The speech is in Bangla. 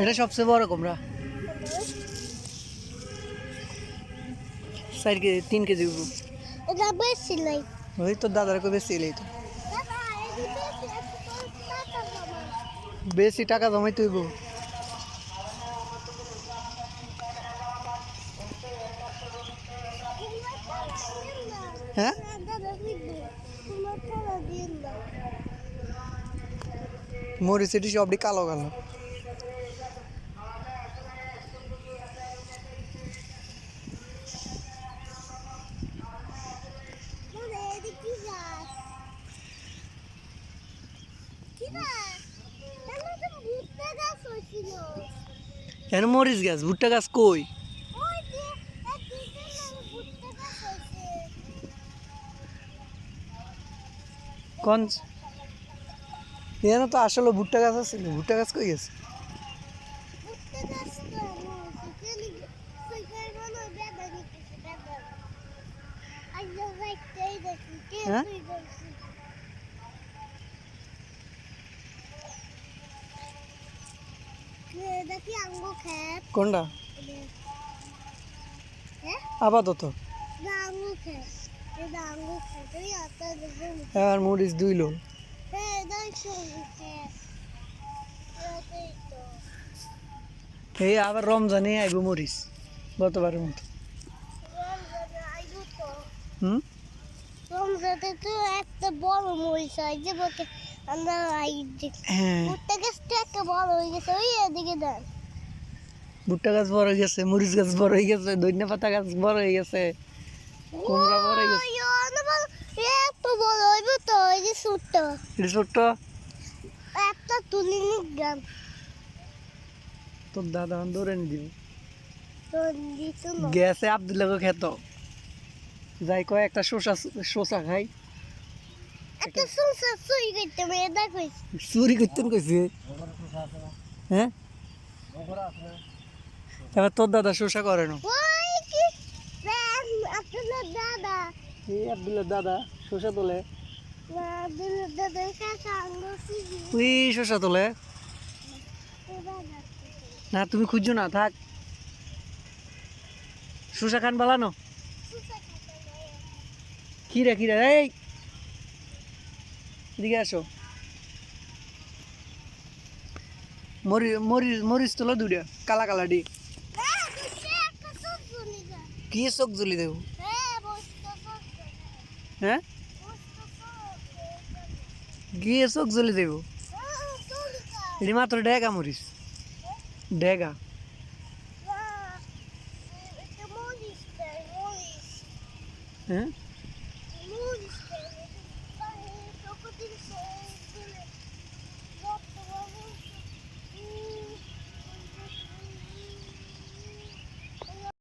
এটা সবচেয়ে বড় কুমড়া। চার কেজি তিন কেজি ওই তোর দাদার কো বেশি এলেই তো। বেশি টাকা জমাই তুইব হ্যাঁ? দাদা দিন তোমার টাকা দিন না মরিচ এটি সবটি কালো কালো মানে এদিকে কি গাছ কি গাছ এখানে তো ভুট্টা গাছ হয়েছিল কেন মরিচ গাছ? ভুট্টা গাছ কই? কোন তো আসলে ভুট্টা গাছ আছে। ভুট্টা গাছ কই গেছে ভুট্টা কোনটা? আপাতত। আর মরিচ দুই তো এই আবার রমজানে আইব মরিচ গতবারের মতো। হুম? রমজানে তো একটা বড় মরিচ হয় যে হ্যাঁ। ভুট্টা গেছে বড় হয়ে গেছে মরিচ গাছ বড় হয়ে গেছে ধনিয়া পাতা গাছ বড় হয়ে গেছে কুমড়া বড় হয়ে গেছে। ওই অনেক বড় এত বড় হইবে তো ওই যে ছোট্ট। এটা ছোট্ট? একটা তুলি নিলাম তোর দাদা না গেছে আবদুল্লাহ খেত। যাই কয় একটা শসা শসা খাই। চুরি করতে কইছে। হ্যাঁ? এবার তোর দাদা শসা করে না। দাদা। শসা তোলে। তোলে। না তুমি খুঁজছো না থাক। শসা খান বালানো। খিরা খিরা এই! এদিকে আসো। মরি মরিচ মরিচ তোলো দুটা কালা কালা ডি কি চোখ জ্বলি দেবো? হ্যাঁ গিয়ে চোখ জ্বলি দেবো? এটি মাত্র ডেগা মরিচ। ডেগা। হ্যাঁ 这个手这里，我。